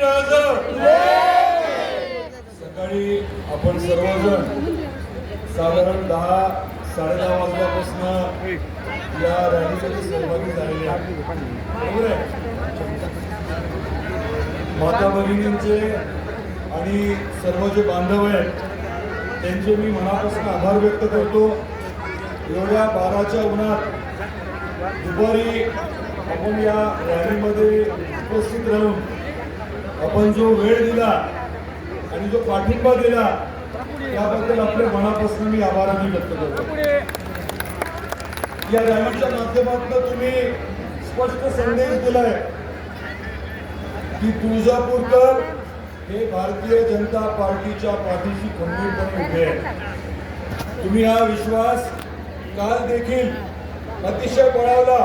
राज सकाळी आपण सर्वजण साधारण दहा साडेदहा वाजल्यापासून या रॅलीसाठी सहभागी झालेले बरोबर आहे? माता भगिनींचे आणि सर्व जे बांधव आहेत त्यांचे मी मनापासून आभार व्यक्त करतो. एवढ्या बाराच्या उन्हात दुपारी आपण या रॅलीमध्ये उपस्थित राहून आपण जो वेळ दिला आणि जो पाठिंबा दिला त्याबद्दल आपल्या मनापासून मी आभाराने व्यक्त करतो. या रॅलीच्या माध्यमातून तुम्ही स्पष्ट संदेश दिलाय की तुळजापूरकर हे भारतीय जनता पार्टीच्या पाठीशी खंबीरपणे उभे आहे तुम्ही हा विश्वास काल देखील अतिशय बळावला.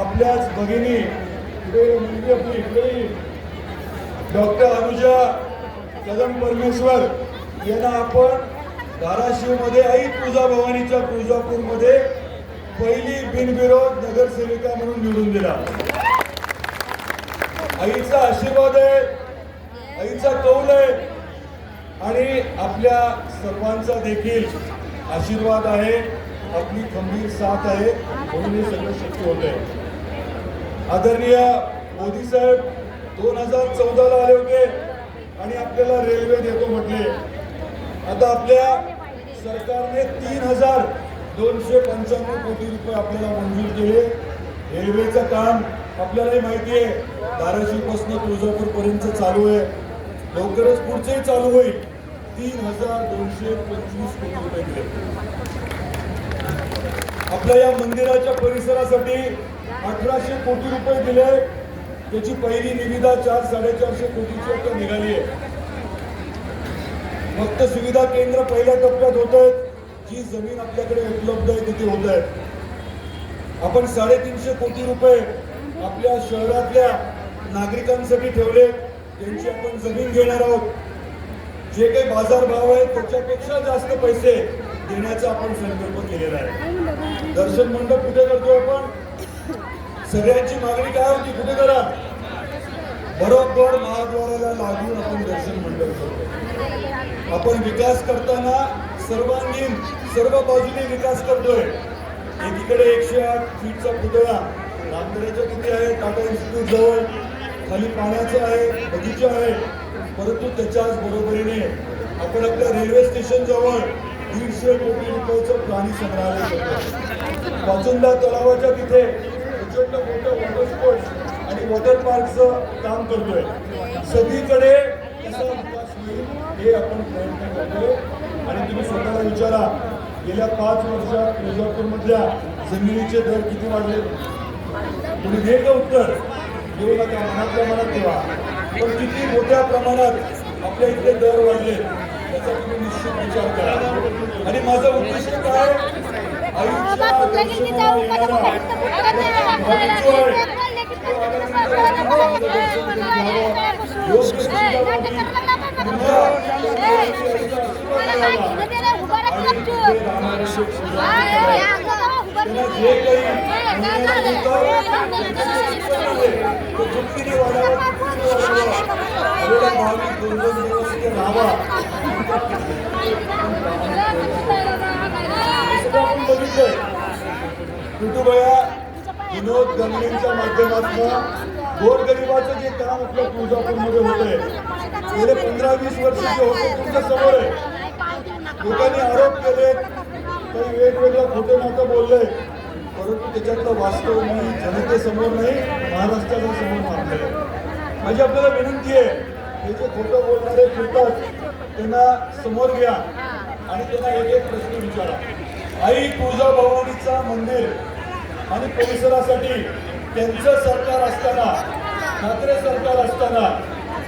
आपल्याच भगिनी इकडे मुलगी आपली इकडे डॉक्टर अनुजा कदम परमेश्वर यांना आपण धाराशिवमध्ये आई तुळजाभवानीच्या तुळजापूरमध्ये पहिली बिनविरोध नगरसेविका म्हणून निवडून दिला. आईचा आशीर्वाद आहे आईचा कौल आहे आणि आपल्या सर्वांचा देखील आशीर्वाद आहे. आपली खंबीर साथ आहे म्हणून हे सगळं शक्य होत आहे आदरणीय मोदी साहेब दोन हजार चौदाला आले होते आणि आपल्याला रेल्वे देतो म्हटले. आता आपल्या सरकारने तीन हजार दोनशे पंच्याण्णव कोटी रुपये आपल्याला मंजूर केले. रेल्वेचं काम आपल्यालाही माहिती आहे. धाराशिवपासून तुळजापूर पर्यंत चालू आहे. लवकरच पुढचेही चालू होईल. तीन हजार दोनशे पंचवीस कोटी रुपये दिले. आपल्या या मंदिराच्या परिसरासाठी अठराशे कोटी रुपये दिले. त्याची पहिली निविदा चार साडेचारशे कोटीची आता निघाली आहे. फक्त सुविधा केंद्र पहिल्या टप्प्यात होत आहेत जी जमीन आपल्याकडे उपलब्ध आहे तिथे होत आहेत आपण साडेतीनशे कोटी रुपये आपल्या शहरातल्या नागरिकांसाठी ठेवले. त्यांची आपण जमीन घेणार आहोत. जे काही बाजार भाव आहे त्याच्यापेक्षा जास्त पैसे देण्याचा आपण संकल्प केलेला आहे. दर्शन मंडप कुठे करतो आपण? सगळ्यांची मागणी काय होती? कुठे करा बरोबर महाद्वाराला लागून आपण दर्शन मंडळ करतो. आपण विकास करताना सर्वांगीण सर्व बाजूने विकास करतोय. एकीकडे एकशे आठ फीटचा पुतळा रामदऱ्याच्या तिथे आहे टाटा इन्स्टिट्यूट जवळ. खाली पाण्याचं आहे बगीचा आहे. परंतु त्याच्याच बरोबरीने आपण आपल्या रेल्वे स्टेशन जवळ दीडशे कोटी रुपयाचं प्राणी संग्रहालय करतो वाचुंदा तलावाच्या तिथे प्रचंड मोठं वॉटर स्पोर्ट्स आणि वॉटर पार्कचं काम करतोय. सगळीकडे कसा विकास होईल हे आपण प्रयत्न करतोय. आणि तुम्ही स्वतःला विचारा गेल्या पाच वर्षात तुळजापूरमधल्या जमिनीचे दर किती वाढले? तुम्ही दे का उत्तर देऊ नका मनातल्या मनात ठेवा. पण किती मोठ्या प्रमाणात आपल्या इथे दर वाढले याचा तुम्ही निश्चित विचार करा. आणि माझं उद्दिष्ट काय भाविक जो आहे, तो आनंदाने योग्य सुविधा लाभली. तुमच्या आणि तिथे राहणारे लोक सुद्धा त्यांना जे काही अन्याय होतं, तो चुटकीने वाढावा, चुटकीने वाढावा. एवढा भाविक दोन दोन दिवस इथे राहावा हे सगळं आपण बघितलंय कुटुंबया विनोद गंगेंच्या माध्यमातून गोरगरिबाचं जे काम आपल्या तुळजापूरमध्ये होत आहे गेले पंधरा वीस वर्ष जे होते तुमच्यासमोर आहे. लोकांनी आरोप केले काही वेगवेगळ्या खोटे नाटक बोलले परंतु त्याच्यातलं वास्तव मी जनतेसमोर नाही महाराष्ट्राच्या समोर मानले. माझी आपल्याला विनंती आहे हे जे खोटं बोलणारे फिरतात त्यांना समोर घ्या आणि त्यांना एक एक प्रश्न विचारा. आई तुळजाभवानीचा मंदिर आणि परिसरासाठी त्यांचं सरकार असताना ठाकरे सरकार असताना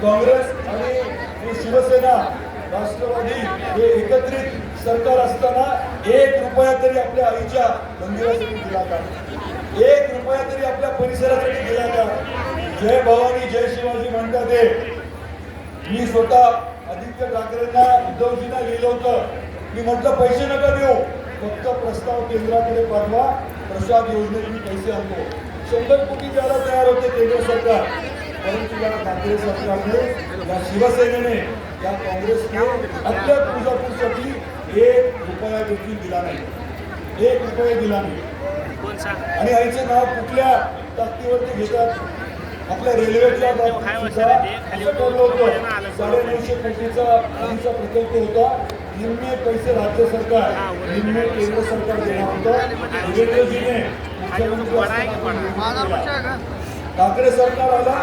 काँग्रेस आणि शिवसेना राष्ट्रवादी हे एकत्रित सरकार असताना एक रुपया तरी आपल्या आईच्या मंदिरासाठी दिला का एक रुपया तरी आपल्या परिसरासाठी दिला का जय भवानी जय शिवाजी म्हणतात ते. मी स्वतः आदित्य ठाकरेंना उद्धवजींना लिहिलं होतं. मी म्हटलं पैसे नका देऊ. फक्त प्रस्ताव केंद्राकडे पाठवा प्रसाद योजनेत मी पैसे आणतो. शंभर कोटी द्यायला तयार होते केंद्र सरकार. परंतु याला ठाकरे सरकारने या शिवसेनेने या काँग्रेसने आपल्या तुळजापूरसाठी एक रुपया देखील दिला नाही. एक रुपया दिला नाही. आणि आईचं नाव कुठल्या ताकदीवरती घेतात? आपल्या रेल्वेच्या बाबतीत सुद्धा असं ठरलं होतं. साडे नऊशे कोटीचा आधीचा प्रकल्प होता. निम्मे पैसे राज्य सरकार निम्मे केंद्र सरकार देणार होतं देवेंद्रजीने. ठाकरे सरकार आला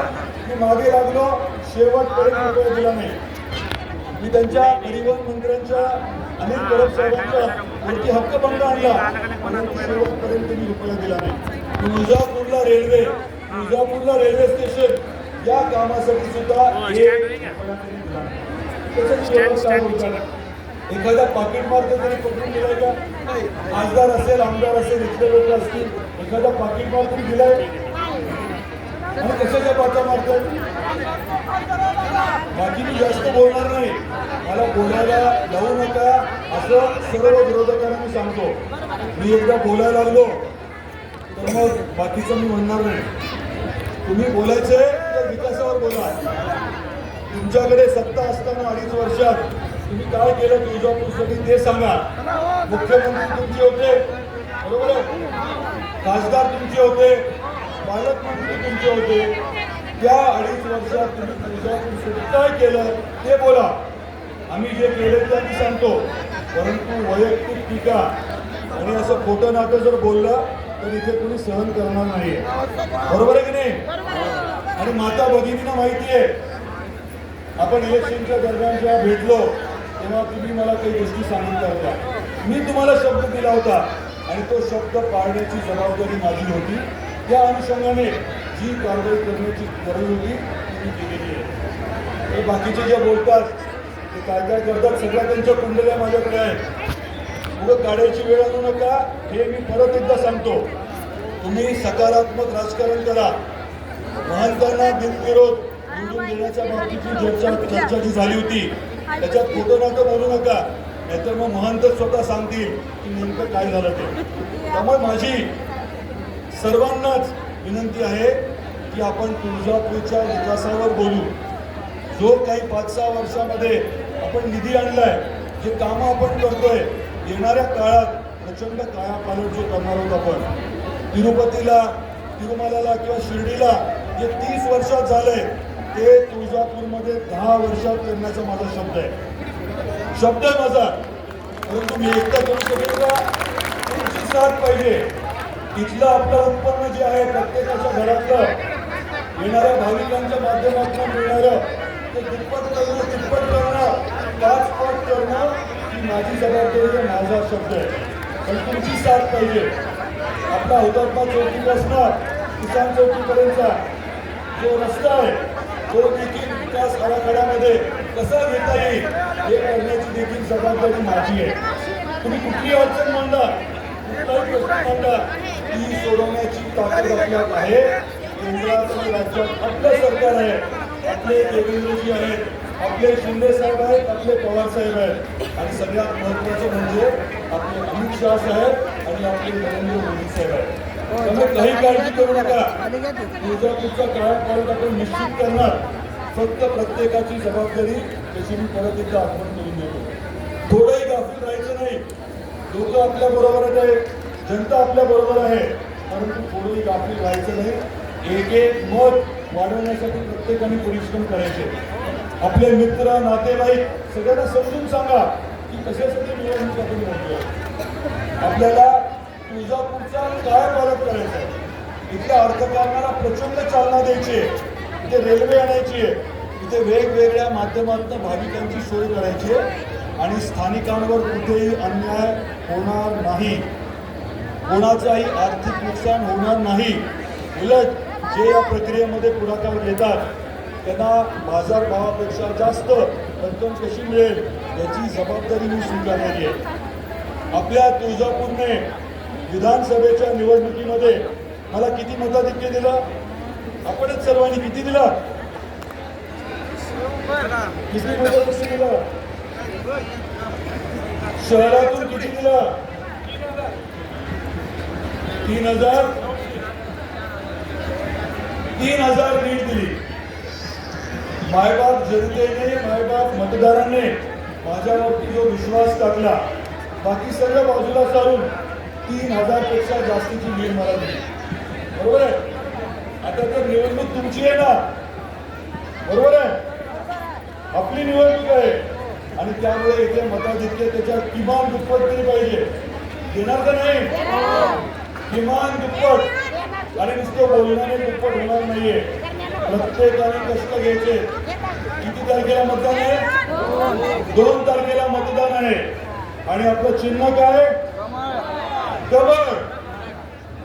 मी मागे लागलो शेवटपर्यंत रुपया दिला नाही. मी त्यांच्या परिवहन मंत्र्यांच्या अनिल परब साहेबांच्या वरती हक्कभंग आणला. परंतु शेवटपर्यंत मी रुपया दिला नाही. तुळजापूरला रेल्वे तुळजापूरला रेल्वे स्टेशन या कामासाठी सुद्धा. त्याचं काय होतं? एखादा पाकिट मार्ग तरी पकडून दिलाय का? खासदार असेल आमदार असेल इथले लोक असतील एखादा पाकिट मार्ग तरी दिलाय? आणि कशाच्या पाचा मारतोय? बाकी मी जास्त बोलणार नाही. मला बोलायला लावू नका. असं सर्व विरोधकांना मी सांगतो. मी एकदा बोलायला लागलो तर मग बाकीचं मी म्हणणार नाही. तुम्ही बोलायचंय तर विकासावर बोला. तुमच्याकडे सत्ता असताना अडीच वर्षात तुम्ही काय केलं तुळजापूरसाठी ते सांगा. मुख्यमंत्री तुमचे होते. बरोबर आहे? खासदार तुमचे होते. पालकमंत्री तुमचे होते. त्या अडीच वर्षात तुम्ही तुळजापूरसाठी काय केलं ते बोला. आम्ही जे केलं ते आम्ही सांगतो. परंतु वैयक्तिक टीका आणि असं खोटं नाटं जर बोललं तर इथे कोणी सहन करणार नाही बरोबर आहे की नाही? आणि माता भगिनींना माहिती आहे. आपण इलेक्शनच्या दरम्यान जेव्हा भेटलो तेव्हा तुम्ही मला काही गोष्टी सांगितल्या होत्या मी तुम्हाला शब्द दिला होता आणि तो शब्द पाळण्याची जबाबदारी माझी होती. त्या अनुषंगाने जी कारवाई करण्याची गरज होती ती मी केलेली आहे. हे बाकीचे जे बोलतात ते काय काय करतात सगळ्या त्यांच्या कुंडल्या माझ्याकडे आहेत. पुढं काढायची वेळ आणू नका हे मी परत एकदा सांगतो. तुम्ही सकारात्मक राजकारण करा. महंतांना बिनविरोध निवडून देण्याच्या बाबतीत चर्चा चर्चा जी झाली होती त्याच्यात खोटं नाटं बोलू नका. नाहीतर मग महंत स्वतः सांगतील की नेमकं काय झालं ते. त्यामुळे माझी सर्वांनाच विनंती आहे की आपण तुळजापूरच्या विकासावर बोलू. जो काही पाच सहा वर्षामध्ये आपण निधी आणलाय जे कामं आपण करतोय येणाऱ्या काळात प्रचंड कायापालट जो करणार आहोत आपण तिरुपतीला तिरुमलाला किंवा शिर्डीला जे तीस वर्षात झालंय ते तुळजापूरमध्ये दहा वर्षात करण्याचा माझा शब्द आहे. शब्द आहे माझा. परंतु मी एकदा करू शकेल का? तुमची साथ पाहिजे. इथलं आपलं उत्पन्न जे आहे प्रत्येकाच्या घरातलं येणाऱ्या भाविकांच्या माध्यमातून मिळणारं ते दुप्पट करणं तिप्पट करणं पाच पट करणं ही माझी जबाबदारी आहे माझा शब्द आहे. पण तुमची साथ पाहिजे. आपला हुतात्मा चौकीपासून किसान चौकीपर्यंतचा जो रस्ता आहे तो देखील विकास आराखड्यामध्ये कसा घेता येईल हे करण्याची देखील जबाबदारी माझी आहे. तुम्ही कुठली अडचण मांडा कुठलाही प्रश्न मांडा ती सोडवण्याची ताकद आपल्यात आहे. केंद्रात आणि राज्यात आपलं सरकार आहे. आपले देवेंद्रजी आहेत आपले शिंदे साहेब आहेत आपले पवार साहेब आहेत. आणि सगळ्यात महत्वाचं म्हणजे आपले अमित शाह साहेब आणि आपले नरेंद्र मोदी साहेब आहेत. काही काळजी करू नका. तुळजापूरचा काळात आपण निश्चित करणार. फक्त प्रत्येकाची जबाबदारी त्याची मी परत एकदा आठवण करून देतो. थोडंही गाफील राहायचं नाही. लोक आपल्या बरोबरच आहेत. जनता आपल्या बरोबर आहे. परंतु थोडंही गाफील राहायचं नाही. एक एक मत वाढवण्यासाठी प्रत्येकाने परिश्रम करायचे. आपले मित्र नातेवाईक सगळ्यांना समजून सांगा की कशासाठी निवडणूक आपण आपल्याला तुळजापूरचा काय पालक करायचा आहे इथल्या अर्थकारणाला प्रचंड चालना द्यायची आहे. इथे रेल्वे आणायची आहे. इथे वेगवेगळ्या माध्यमातून भाविकांची सोय करायची आहे. आणि स्थानिकांवर कुठेही अन्याय होणार नाही. कोणाचाही आर्थिक नुकसान होणार नाही. उलट जे या प्रक्रियेमध्ये पुढाकार घेतात त्यांना बाजारभावापेक्षा जास्त रक्कम कशी मिळेल याची जबाबदारी मी स्वीकारलेली आहे. आपल्या तुळजापूरने विधानसभेच्या निवडणुकीमध्ये मला किती मताधिक्य दिलं? आपणच सर्वांनी किती दिलं? किती मताधिक्य दिलं शहरातून किती दिलं? तीन हजार? तीन हजार लीड दिली. मायबाप जनतेने मायबाप मतदारांनी माझ्यावरती जो विश्वास टाकला बाकी सगळ्या बाजूला सारून तीन हजारपेक्षा जास्तीची लीड मला दिली बरोबर आहे? आता तर निवडणूक तुमची आहे ना बरोबर आहे? आपली निवडणूक आहे. आणि त्यामुळे इथे जितके त्याच्या किमान दुप्पट तरी पाहिजे. देणार का नाही? किमान दुप्पट. आणि नुसतं बोलण्याने दुप्पट होणार नाहीये. प्रत्येकाने कष्ट घ्यायचे. किती तारखेला मतदान आहे? दोन तारखेला मतदान आहे. आणि आपलं चिन्ह काय? कबर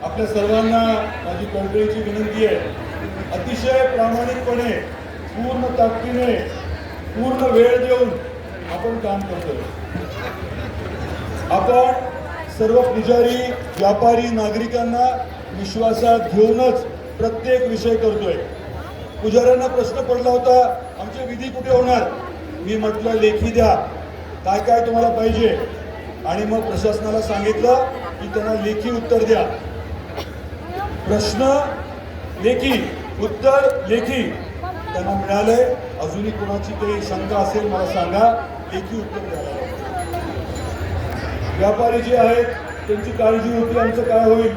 आपल्या सर्वांना माझी कळकळीची विनंती आहे. अतिशय प्रामाणिकपणे पूर्ण ताकदीने पूर्ण वेळ देऊन आपण काम करतोय. आपण सर्व पुजारी व्यापारी नागरिकांना विश्वासात घेऊनच प्रत्येक विषय करतोय. पुजाऱ्यांना प्रश्न पडला होता आमचे विधी कुठे होणार? मी म्हटलं लेखी द्या. काय काय तुम्हाला पाहिजे? आणि मग प्रशासनाला सांगितलं की त्यांना लेखी उत्तर द्या. प्रश्न लेखी उत्तर लेखी. त्यांना मिळालंय. अजूनही कोणाची काही शंका असेल मला सांगा. लेखी उत्तर द्यायला व्यापारी जे आहेत त्यांची काळजी होती आमचं काय होईल?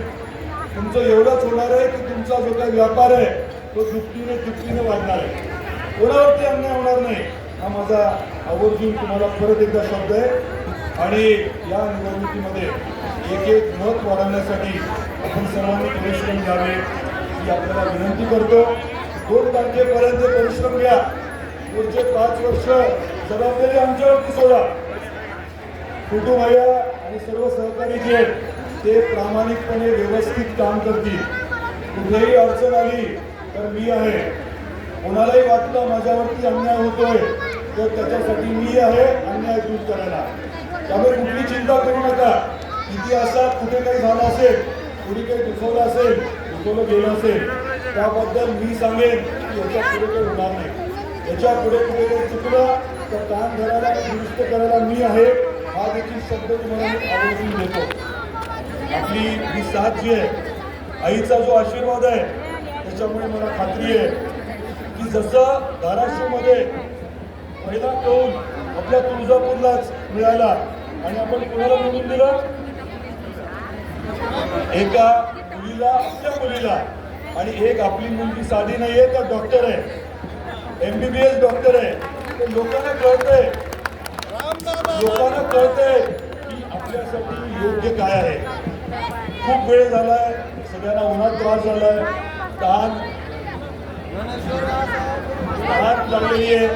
तुमचं एवढंच होणार आहे की तुमचा जो काही व्यापार आहे तो दुपटीने दुपटीने वाढणार आहे. कोणावरती अन्याय होणार नाही? हा माझा आवर्जून तुम्हाला परत एकदा शब्द आहे. आणि या निवडणुकीमध्ये एक एक मत वाढवण्यासाठी आपण सर्वांनी परिश्रम घ्यावे ही आपल्याला विनंती करतो. दोन तारखेपर्यंत परिश्रम घ्या. पुढचे पाच वर्ष जबाबदारी आमच्यावरती सोडा. कुटुंबया आणि सर्व सहकारी जे आहेत ते प्रामाणिकपणे व्यवस्थित काम करतील. कुठेही अडचण आली तर मी आहे. कोणालाही वाटलं माझ्यावरती अन्याय होतोय तर त्याच्यासाठी मी आहे अन्याय दूर करायला. त्यामुळे कुठली चिंता करू नका. इतिहासात कुठे काही झालं असेल कुणी काही दुखवलं असेल दुखवलं गेलं असेल त्याबद्दल मी सांगेन की याच्यापुढे काही होणार नाही. याच्यापुढे कुठे काही चुकलं तर काम धरायला दुरुस्त करायला मी आहे हा देखील शब्द तुम्हाला मी आवर्जून देतो. आपली ही साथ जी आहे आईचा जो आशीर्वाद आहे त्याच्यामुळे मला खात्री आहे की जसं धाराशिवमध्ये पहिला कौल आपल्या तुळजापूरलाच मिळाला आणि आपण कुणाला निवडून दिलं. एका मुलीला आपल्या मुलीला आणि एक आपली मुलगी साधी नाहीये तर डॉक्टर आहे. एमबीबीएस डॉक्टर आहे. तर लोकांना कळतंय. लोकांना कळतंय की आपल्यासाठी योग्य काय आहे. खूप वेळ झालाय. सगळ्यांना उन्हात त्रास झालाय. ताण ताण लागलेली आहे.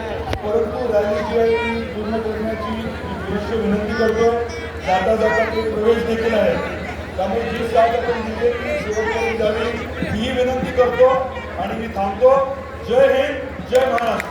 परंतु रॅली जी आहे ती पूर्ण करण्याची विशेष विनंती करतो. जाता जाता ते प्रवेश देखील आहे. त्यामुळे जी साथ आपण दिली शेवटपर्यंत द्यावी ही विनंती करतो. आणि मी थांबतो. जय हिंद जय महाराष्ट्र.